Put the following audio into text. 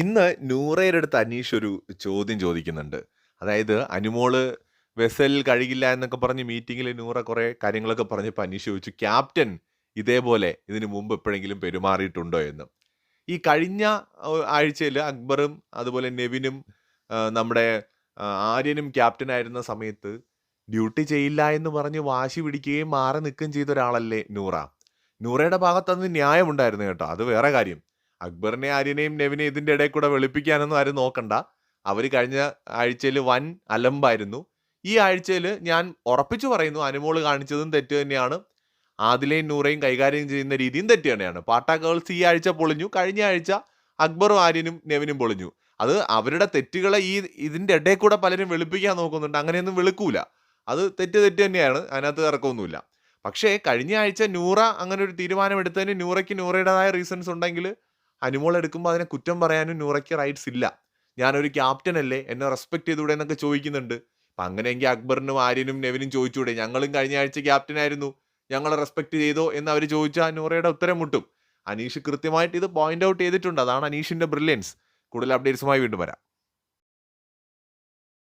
ഇന്ന് നൂറയുടെ അടുത്ത് അനീഷ് ഒരു ചോദ്യം ചോദിക്കുന്നുണ്ട്. അതായത് അനുമോൾ വെസൽ കഴിയില്ല എന്നൊക്കെ പറഞ്ഞ് മീറ്റിംഗിൽ നൂറ കുറെ കാര്യങ്ങളൊക്കെ പറഞ്ഞപ്പോൾ അനീഷ് ചോദിച്ചു, "ക്യാപ്റ്റൻ ഇതേപോലെ ഇതിനു മുമ്പ് എപ്പോഴെങ്കിലും പെരുമാറിയിട്ടുണ്ടോ?" എന്ന്. ഈ കഴിഞ്ഞ ആഴ്ചയിൽ അക്ബറും അതുപോലെ നെവിനും നമ്മുടെ ആര്യനും ക്യാപ്റ്റനായിരുന്ന സമയത്ത് ഡ്യൂട്ടി ചെയ്യില്ല എന്ന് പറഞ്ഞ് വാശി പിടിക്കുകയും മാറി നിൽക്കുകയും ചെയ്ത ഒരാളല്ലേ നൂറ. നൂറയുടെ ഭാഗത്ത് അന്ന് ന്യായമുണ്ടായിരുന്നു കേട്ടോ. അത് വേറെ കാര്യം. അക്ബറിനെയും ആര്യനെയും നെവിനെ ഇതിന്റെ ഇടയിൽ കൂടെ വെളുപ്പിക്കാനൊന്നും ആരും നോക്കണ്ട. അവർ കഴിഞ്ഞ ആഴ്ചയിൽ വൻ അലമ്പായിരുന്നു. ഈ ആഴ്ചയിൽ ഞാൻ ഉറപ്പിച്ചു പറയുന്നു അനുമോൾ കാണിച്ചതും തെറ്റ് തന്നെയാണ്. ആദിലയും നൂറയും കൈകാര്യം ചെയ്യുന്ന രീതിയും തെറ്റ് തന്നെയാണ്. പാട്ടാ ഗേൾസ് ഈ ആഴ്ച പൊളിഞ്ഞു. കഴിഞ്ഞ ആഴ്ച അക്ബറും ആര്യനും നെവിനും പൊളിഞ്ഞു. അത് അവരുടെ തെറ്റുകളെ ഈ ഇതിന്റെ ഇടയിൽ കൂടെ പലരും വെളുപ്പിക്കാൻ നോക്കുന്നുണ്ട്. അങ്ങനെയൊന്നും വെളുക്കൂല. അത് തെറ്റ് തെറ്റ് തന്നെയാണ്. അതിനകത്ത് ഇറക്കമൊന്നുമില്ല പക്ഷേ കഴിഞ്ഞ ആഴ്ച നൂറ അങ്ങനെ ഒരു തീരുമാനം എടുത്തതിന് നൂറയ്ക്ക് നൂറയുടേതായ റീസൺസ് ഉണ്ടെങ്കിൽ അനുമോൾ എടുക്കുമ്പോൾ അതിനെ കുറ്റം പറയാനും നൂറയ്ക്ക് റൈറ്റ്സ് ഇല്ല. ഞാനൊരു ക്യാപ്റ്റൻ അല്ലേ എന്നെ റെസ്പെക്ട് ചെയ്തൂടെ എന്നൊക്കെ ചോദിക്കുന്നുണ്ട്. അപ്പം അങ്ങനെയെങ്കിൽ അക്ബറിനും ആര്യനും നെവിനും ചോദിച്ചൂടെ ഞങ്ങളും കഴിഞ്ഞ ആഴ്ച ക്യാപ്റ്റൻ ആയിരുന്നു. ഞങ്ങളെ റെസ്പെക്ട് ചെയ്തോ എന്ന് അവർ ചോദിച്ചാൽ നൂറയുടെ ഉത്തരം മുട്ടും. അനീഷ് കൃത്യമായിട്ട് ഇത് പോയിന്റ് ഔട്ട് ചെയ്തിട്ടുണ്ട്. അതാണ് അനീഷിന്റെ ബ്രില്യൻസ്. കൂടുതൽ അപ്ഡേറ്റ്സുമായി വീണ്ടും വരാം.